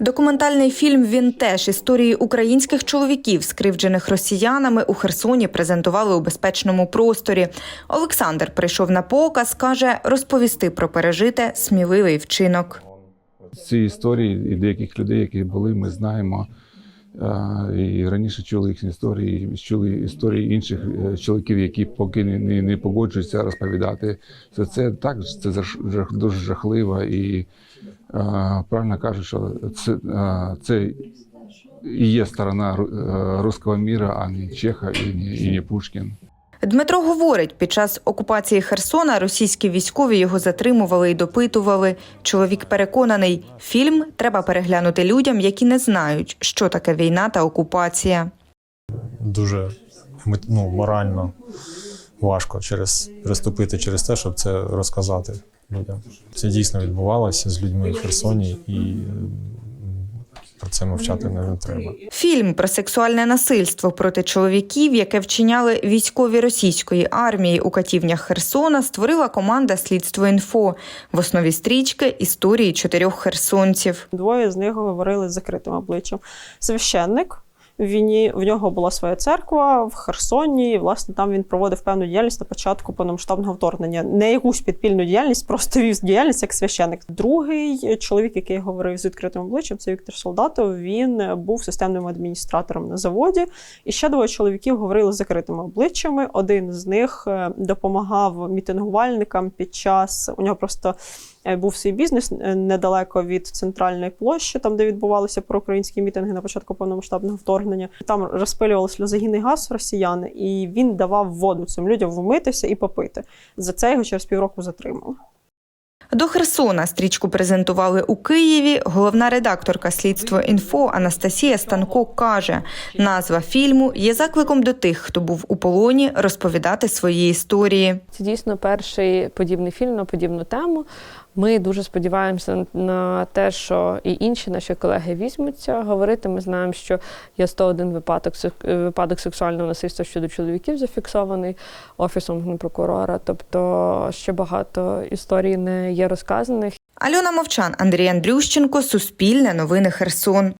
Документальний фільм Він теж історії українських чоловіків, скривджених росіянами у Херсоні, презентували у безпечному просторі. Олександр прийшов на показ, каже, розповісти про пережите сміливий вчинок. Ці історії і деяких людей, які були, ми знаємо. Е, І раніше чули їхні історії, чули історії інших е, чоловіків, які поки не, не, погоджуються розповідати. Це, це так, це дуже жахливо і правильно кажуть, що це, це і є сторона е, руського міра, а не Чеха і не, і не Пушкін. Дмитро говорить, під час окупації Херсона російські військові його затримували і допитували. Чоловік переконаний, фільм треба переглянути людям, які не знають, що таке війна та окупація. дуже ну, морально важко через переступити через те, щоб це розказати людям. Це дійсно відбувалося з людьми в Херсоні, і про це мовчати не треба. Фільм про сексуальне насильство проти чоловіків, яке вчиняли військові російської армії у катівнях Херсона, створила команда Слідство інфо в основі стрічки історії чотирьох херсонців. Двоє з них говорили з закритим обличчям. Священник. В війні в нього була своя церква в Херсоні. І, власне, там він проводив певну діяльність на початку повномасштабного вторгнення. Не якусь підпільну діяльність, просто вів діяльність як священник. Другий чоловік, який говорив з відкритим обличчям, це Віктор Солдатов. Він був системним адміністратором на заводі. І ще двоє чоловіків говорили з закритими обличчями. Один з них е, допомагав мітингувальникам під час у нього просто був свій бізнес е, недалеко від центральної площі, там де відбувалися проукраїнські мітинги на початку повномасштабного вторгнення. Там розпилювали сльозогінний газ росіяни, і він давав воду цим людям вмитися і попити. За це його через півроку затримали. До Херсона стрічку презентували у Києві. Головна редакторка слідство інфо Анастасія Станко каже: назва фільму є закликом до тих, хто був у полоні, розповідати свої історії. Це дійсно перший подібний фільм на подібну тему. Ми дуже сподіваємося на те, що і інші наші колеги візьмуться говорити. Ми знаємо, що є 101 випадок сек- випадок сексуального насильства щодо чоловіків зафіксований офісом генпрокурора. Тобто ще багато історій не є розказаних. Альона Мовчан, Андрій Андрющенко, Суспільне новини Херсон.